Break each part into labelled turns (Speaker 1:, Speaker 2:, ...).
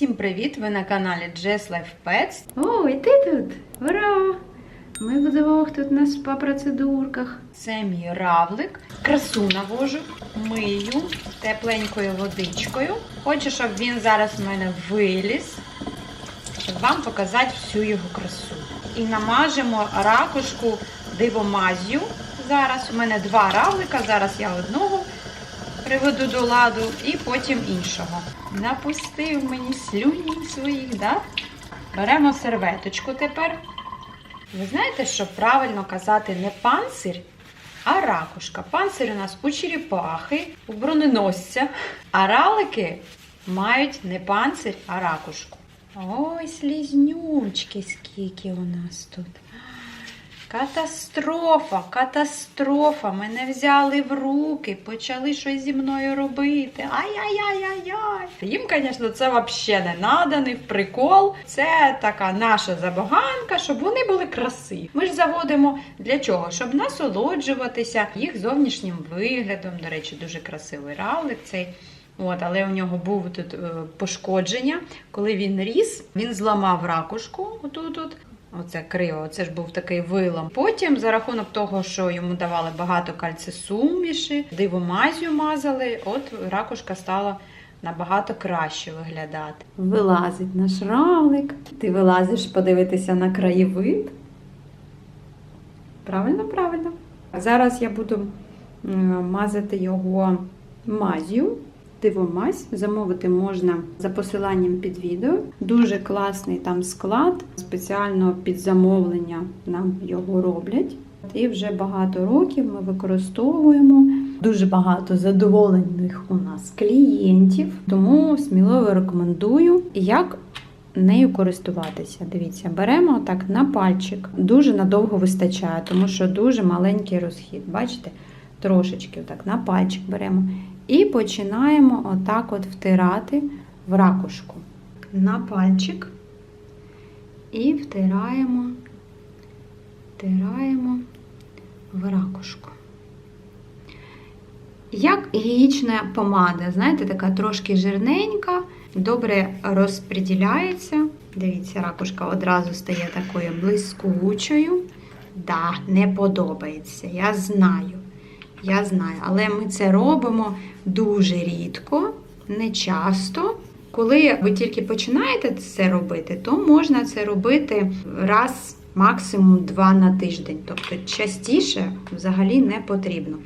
Speaker 1: Всім привіт! Ви на каналі Jess Life Pets.
Speaker 2: О, і ти тут! Ура! Ми вдвох тут на спа-процедурках.
Speaker 1: Це мій равлик. Красу навожу, мию тепленькою водичкою. Хочу, щоб він зараз у мене виліз, щоб вам показати всю його красу. І намажемо ракушку дивомазю. Зараз у мене два равлика, зараз я одного приведу до ладу і потім іншого. Напустив мені слюні своїх, да? Беремо серветочку тепер. Ви знаєте, що правильно казати не панцир, а ракушка. Панцир у нас у черепахи, у броненосця, а ралики мають не панцир, а ракушку. Ой, слізнючки, скільки у нас тут. Катастрофа, катастрофа. Мене взяли в руки, почали щось зі мною робити. Ай-яй-яй-яй-яй. Їм, звісно, це взагалі не в прикол. Це така наша забаганка, щоб вони були красиві. Ми ж заводимо для чого? Щоб насолоджуватися їх зовнішнім виглядом. До речі, дуже красивий равлик цей. От, але у нього був тут е, пошкодження. Коли він ріс, він зламав ракушку. Отут. Оце криво, це ж був такий вилом. Потім, за рахунок того, що йому давали багато кальцисуміші, дивомазю мазали, от ракушка стала набагато краще виглядати.
Speaker 2: Вилазить наш равлик. Ти вилазиш подивитися на краєвид. Правильно, правильно. Зараз я буду мазати його мазю. Дивомазь замовити можна за посиланням під відео. Дуже класний там склад, спеціально під замовлення нам його роблять. І вже багато років ми використовуємо. Дуже багато задоволених у нас клієнтів, тому сміливо рекомендую, як нею користуватися. Дивіться, беремо так на пальчик. Дуже надовго вистачає, тому що дуже маленький розхід. Бачите? Трошечки отак на пальчик беремо. І починаємо отак от втирати в ракушку. На пальчик. І втираємо, втираємо в ракушку. Як гігієчна помада, знаєте, така трошки жирненька, добре розподіляється. Дивіться, ракушка одразу стає такою блискучою. Да, не подобається, я знаю. Я знаю, але ми це робимо дуже рідко, не часто. Коли ви тільки починаєте це робити, то можна це робити раз, максимум два на тиждень. Тобто частіше взагалі не потрібно.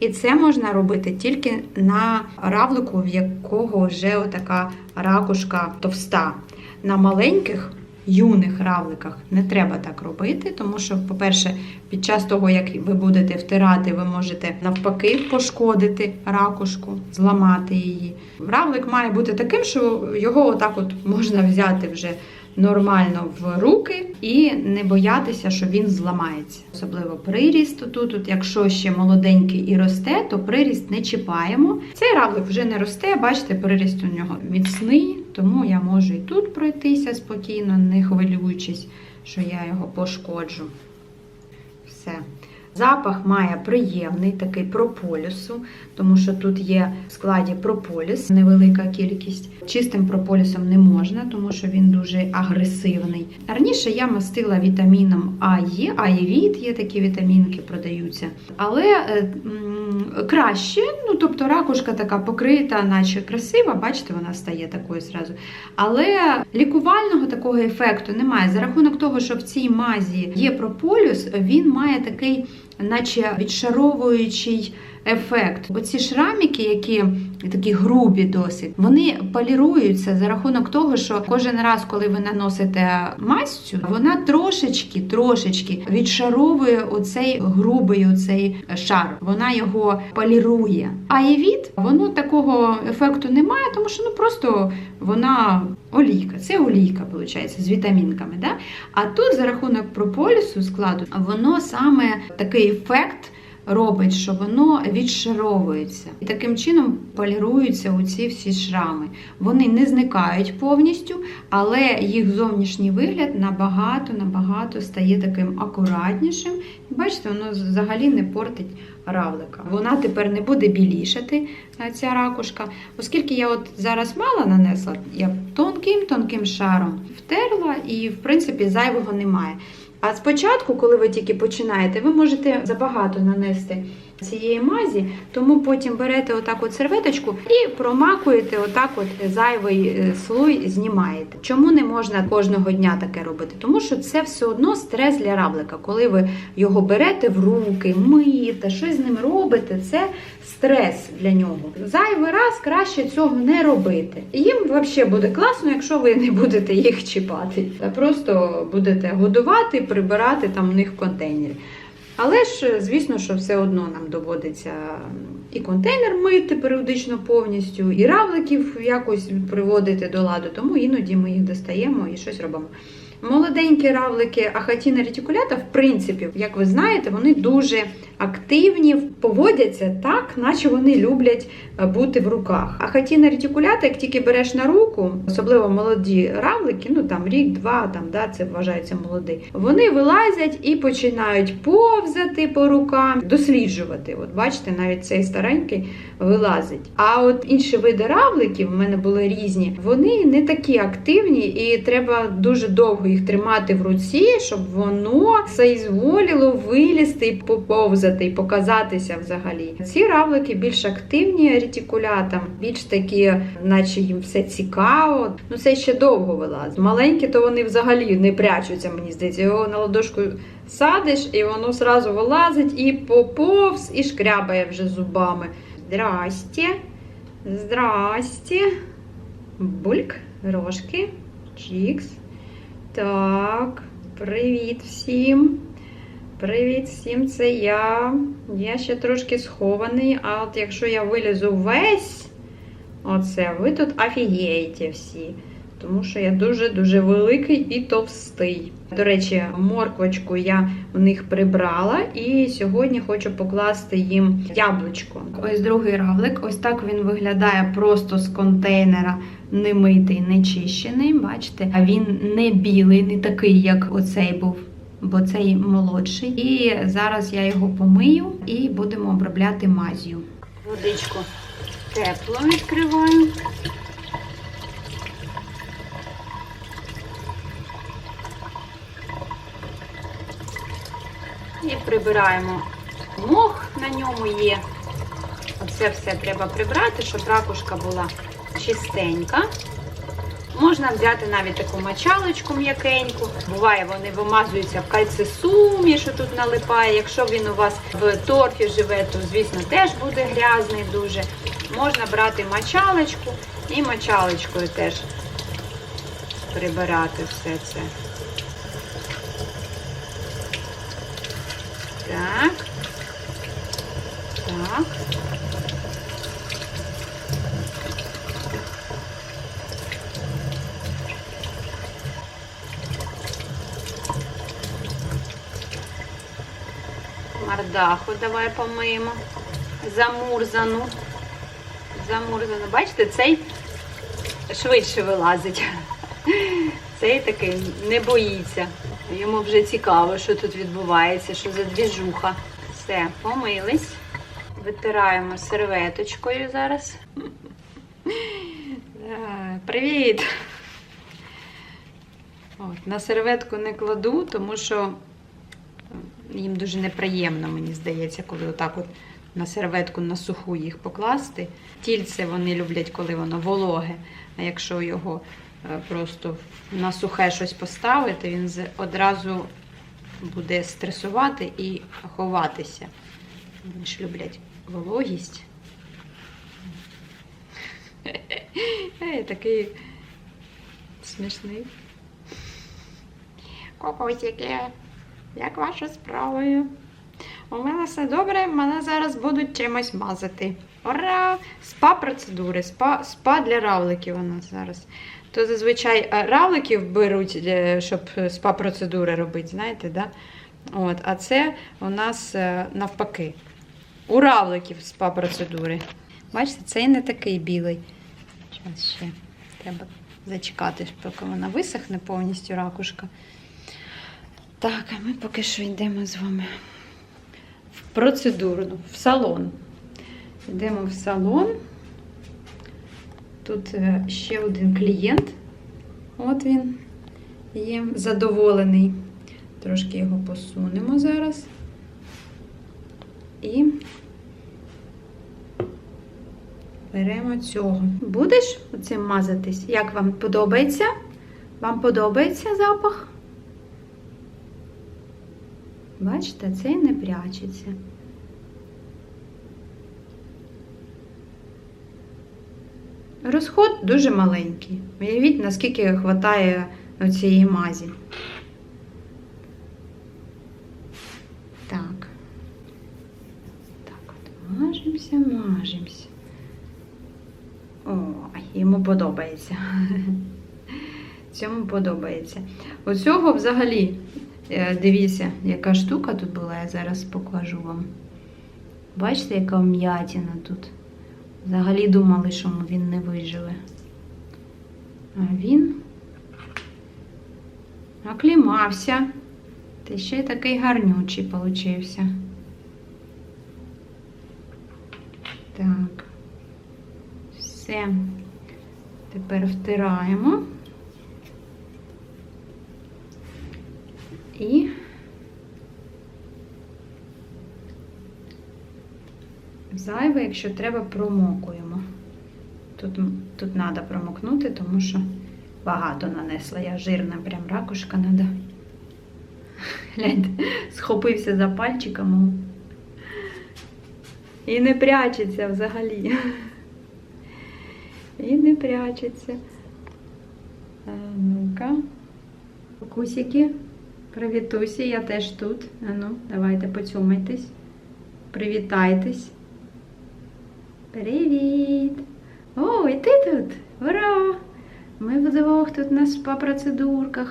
Speaker 2: І це можна робити тільки на равлику, в якого вже така ракушка товста. На маленьких юних равликах не треба так робити, тому що, по-перше, під час того, як ви будете втирати, ви можете навпаки пошкодити ракушку, зламати її. Равлик має бути таким, що його отак от можна взяти вже нормально в руки і не боятися, що він зламається. Особливо приріст тут, от, якщо ще молоденький і росте, то приріст не чіпаємо. Цей равлик вже не росте, бачите, приріст у нього міцний, тому я можу і тут пройтися спокійно, не хвилюючись, що я його пошкоджу. Все. Запах має приємний такий прополісу, тому що тут є в складі прополіс, невелика кількість. Чистим прополісом не можна, тому що він дуже агресивний. Раніше я мастила вітаміном А, є, а і від є такі вітамінки, продаються. Але е, м, краще, ну тобто ракушка така покрита, наче красива, бачите, вона стає такою зразу. Але лікувального такого ефекту немає. За рахунок того, що в цій мазі є прополіс, він має такий наче відшаровуючий ефект. Оці шраміки, які такі грубі досить, вони поліруються за рахунок того, що кожен раз, коли ви наносите мазь, вона трошечки, трошечки відшаровує оцей грубий оцей шар. Вона його полірує. А євід, воно такого ефекту немає, тому що ну просто вона олійка. Це олійка, виходить, з вітамінками. Да? А тут за рахунок прополісу складу, воно саме такий ефект робить, що воно відшаровується. І таким чином поліруються оці всі шрами. Вони не зникають повністю, але їх зовнішній вигляд набагато-набагато стає таким акуратнішим. І бачите, воно взагалі не портить равлика. Вона тепер не буде білішати, е, ця ракушка. Оскільки я от зараз мало нанесла, я тонким-тонким шаром втерла і, в принципі, зайвого немає. А спочатку, коли ви тільки починаєте, ви можете забагато нанести цієї мазі, тому потім берете отак от серветочку і промакуєте отак от зайвий е, слой, знімаєте. Чому не можна кожного дня таке робити? Тому що це все одно стрес для равлика. Коли ви його берете в руки, миєте, щось з ним робите, це стрес для нього. Зайвий раз краще цього не робити. Їм взагалі буде класно, якщо ви не будете їх чіпати, просто будете годувати, прибирати там у них в контейнері. Але ж, звісно, що все одно нам доводиться і контейнер мити періодично повністю, і равликів якось приводити до ладу, тому іноді ми їх достаємо і щось робимо. Молоденькі равлики ахатіна ретикулята, в принципі, як ви знаєте, вони дуже активні, поводяться так, наче вони люблять е, бути в руках. Ахатіна ретикулята, як тільки береш на руку, особливо молоді равлики, ну там рік-два, там да, це вважається молодий. Вони вилазять і починають повзати по рукам, досліджувати. От бачите, навіть цей старенький вилазить. А от інші види равликів, в мене були різні, вони не такі активні, і треба дуже довго їх тримати в руці, щоб воно соізволіло вилізти і поповзати, і показатися взагалі. Ці равлики більш активні ретикулятам, більш такі, наче їм все цікаво. Ну це ще довго вилазить. Маленькі, то вони взагалі не прячуться, мені здається. Його на ладошку садиш, і воно зразу вилазить і поповз, і шкрябає вже зубами. Здрасте. Здрасте. Бульк, рожки, чікс. Так, привіт всім. Привіт всім, це я. Я ще трошки схований, а от якщо я вилізу весь, оце, ви тут офігієте всі. Тому що я дуже-дуже великий і товстий. До речі, морквочку я в них прибрала, і сьогодні хочу покласти їм яблучко. Ось другий равлик. Ось так він виглядає просто з контейнера, не митий, не чищений. Бачите, а він не білий, не такий, як оцей був. Бо цей молодший. І зараз я його помию і будемо обробляти мазію. Водичку тепло відкриваю. І прибираємо мох на ньому є. Оце все треба прибрати, щоб ракушка була чистенька. Можна взяти навіть таку мочалочку м'якеньку. Буває, вони вимазуються в кальцисумі, що тут налипає. Якщо він у вас в торфі живе, то, звісно, теж буде грязний дуже. Можна брати мочалочку і мочалочкою теж прибирати все це. Так. Так. Мордаху давай помиємо. Замурзану. Замурзану. Бачите, цей швидше вилазить. Цей такий не боїться. Йому вже цікаво, що тут відбувається, що за двіжуха. Все, помились. Витираємо серветочкою зараз. Е, Привіт! От, на серветку не кладу, тому що їм дуже неприємно, мені здається, коли отак от на серветку на суху їх покласти. Тільце вони люблять, коли воно вологе. А якщо його просто на сухе щось поставити, він одразу буде стресувати і ховатися. Вони ж люблять вологість. Ей, такий смішний. Кокосики, як ваші справи? У мене все добре, мене зараз будуть чимось мазати. Ура! Спа процедури, спа, спа для равликів у нас зараз. То зазвичай е, равликів беруть, е, щоб спа процедури робити, знаєте, да? От, а це у нас е, навпаки. У равликів спа процедури. Бачите, цей не такий білий. Зараз ще треба зачекати, поки вона висохне повністю ракушка. Так, а ми поки що йдемо з вами в процедурну, в салон. Йдемо в салон. Тут е, ще один клієнт. От він є задоволений. Трошки його посунемо зараз. І беремо цього. Будеш оцим мазатись? Як вам подобається? Вам подобається запах? Бачите, цей не прячеться. Розход дуже маленький. Уявіть, наскільки вистачає цієї мазі. Так. Так от, мажемося, мажемося. О, йому подобається. Цьому подобається. Оцього взагалі, е, дивіться, яка штука тут була, я зараз покажу вам. Бачите, яка вм'ятіна тут? Взагалі думали, що він не виживе. А він оклімався. Та ще й такий гарнючий получився. Так. Все. Тепер втираємо. І зайве, якщо треба, промокуємо. Тут, тут треба промокнути, тому що багато нанесла. Я жирна, прям ракушка треба. Гляньте, схопився за пальчиком. І не прячеться взагалі. І не прячеться. Ну-ка. Кусики, привітуйся, я теж тут. А ну, давайте поцюмайтесь. Привітайтесь. Привіт! О, і ти тут! Ура! Ми вдвох тут на спа-процедурках.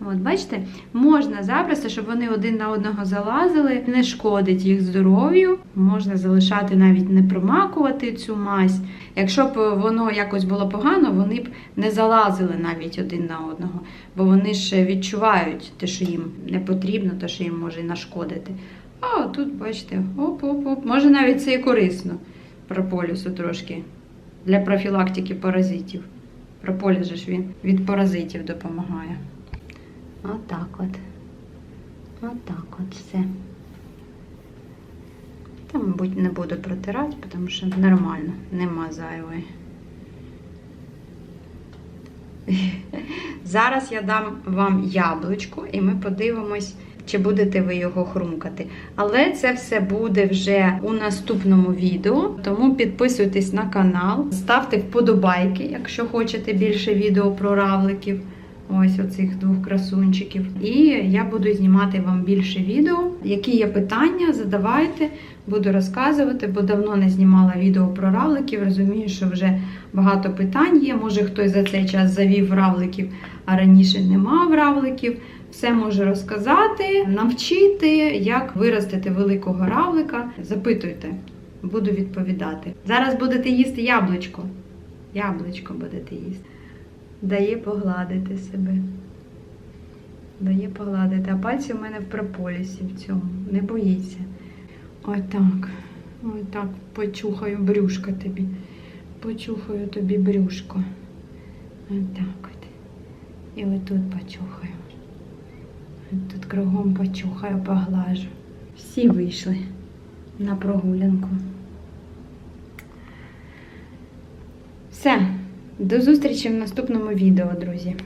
Speaker 2: От, бачите, можна запросто, щоб вони один на одного залазили, не шкодить їх здоров'ю. Можна залишати навіть не промакувати цю мазь. Якщо б воно якось було погано, вони б не залазили навіть один на одного, бо вони ж відчувають те, що їм не потрібно, те, що їм може нашкодити. А тут, бачите, оп-оп-оп. Може навіть це і корисно прополісу трошки для профілактики паразитів. Прополіс же ж він від паразитів допомагає. Отак от. Отак от все. Та, мабуть, не буду протирати, тому що нормально, нема зайвої. Зараз я дам вам яблучко, і ми подивимось, чи будете ви його хрумкати. Але це все буде вже у наступному відео. Тому підписуйтесь на канал, ставте вподобайки, якщо хочете більше відео про равликів. Ось оцих двох красунчиків. І я буду знімати вам більше відео. Які є питання, задавайте, буду розказувати, бо давно не знімала відео про равликів. Розумію, що вже багато питань є. Може хтось за цей час завів равликів, а раніше не мав равликів. Все можу розказати, навчити, як виростити великого равлика. Запитуйте, буду відповідати. Зараз будете їсти яблучко. Яблучко будете їсти. Дає погладити себе. Дає погладити. А пальці у мене в прополісі в цьому. Не боїться. Отак. Отак почухаю брюшко тобі. Почухаю тобі брюшко. Отак от. І отут почухаю. Тут кругом почухаю, поглажу. Всі вийшли на прогулянку. Все. До зустрічі в наступному відео, друзі.